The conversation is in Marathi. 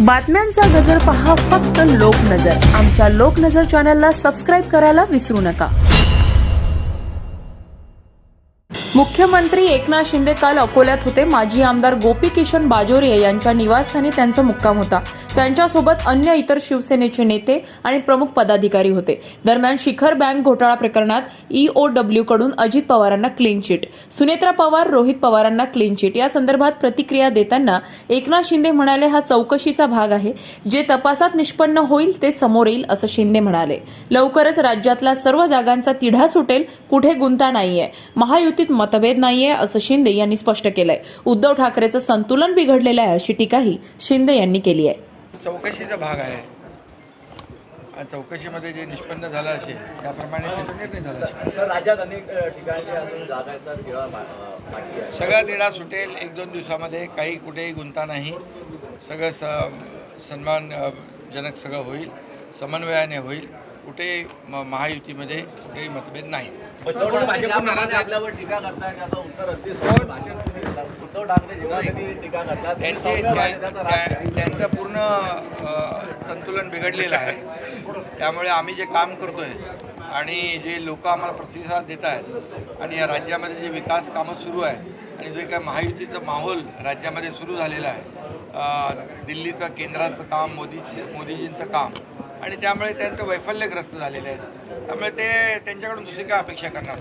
बातम्यांचा गजर पहा फक्त लोकनजर. आमच्या लोकनजर चॅनलला सबस्क्राईब करायला विसरू नका. मुख्यमंत्री एकनाथ शिंदे काल अकोल्यात होते. माजी आमदार गोपी किशन बाजोरिया यांच्या निवासस्थानी त्यांचा मुक्काम होता. त्यांच्यासोबत अन्य इतर शिवसेनेचे नेते आणि प्रमुख पदाधिकारी होते. दरम्यान शिखर बँक घोटाळा प्रकरणात E ईओडब्ल्यू कडून अजित पवारांना क्लीन चिट सुनेत्रा पवार रोहित पवारांना क्लीन चिट या संदर्भात प्रतिक्रिया देताना एकनाथ शिंदे म्हणाले हा चौकशीचा भाग आहे. जे तपासात निष्पन्न होईल ते समोर येईल असं शिंदे म्हणाले. लवकरच राज्यातला सर्व जागांचा तिढा सुटेल. कुठे गुंता नाहीये. महायुतीत मतभेद नाहीये असं शिंदे यांनी स्पष्ट केलंय. उद्धव ठाकरेचं संतुलन बिघडलेलं आहे अशी टीकाही शिंदे यांनी केली आहे. चौकशीचा भाग आहे. आणि चौकशीमध्ये जे निष्पन्न झालं असेल त्याप्रमाणे निर्णय झाला असेल. राज्यात अनेक अजून तिळा सगळा तिढा सुटेल एक दोन दिवसामध्ये काही कुठेही गुंता नाही. सगळं स सन्मानजनक सगळं होईल समन्वयाने होईल. कुठेही म- महायुतीमध्ये कुठेही मतभेद नाही. त्याचं पूर्ण संतुलन बिघडलेलं आहे. त्यामुळे आम्ही जे काम करतोय आणि जे लोक आम्हाला प्रतिसाद देत आहेत आणि या राज्यामध्ये जे विकास कामं सुरू आहेत आणि जे काय महायुतीचं माहोल राज्यामध्ये सुरू झालेलं आहे दिल्लीचं केंद्राचं काम मोदी मोदीजींचं काम आणि त्यामुळे त्यांचं वैफल्यग्रस्त झालेलं आहे. त्यामुळे ते त्यांच्याकडून दुसरी काय अपेक्षा करणार?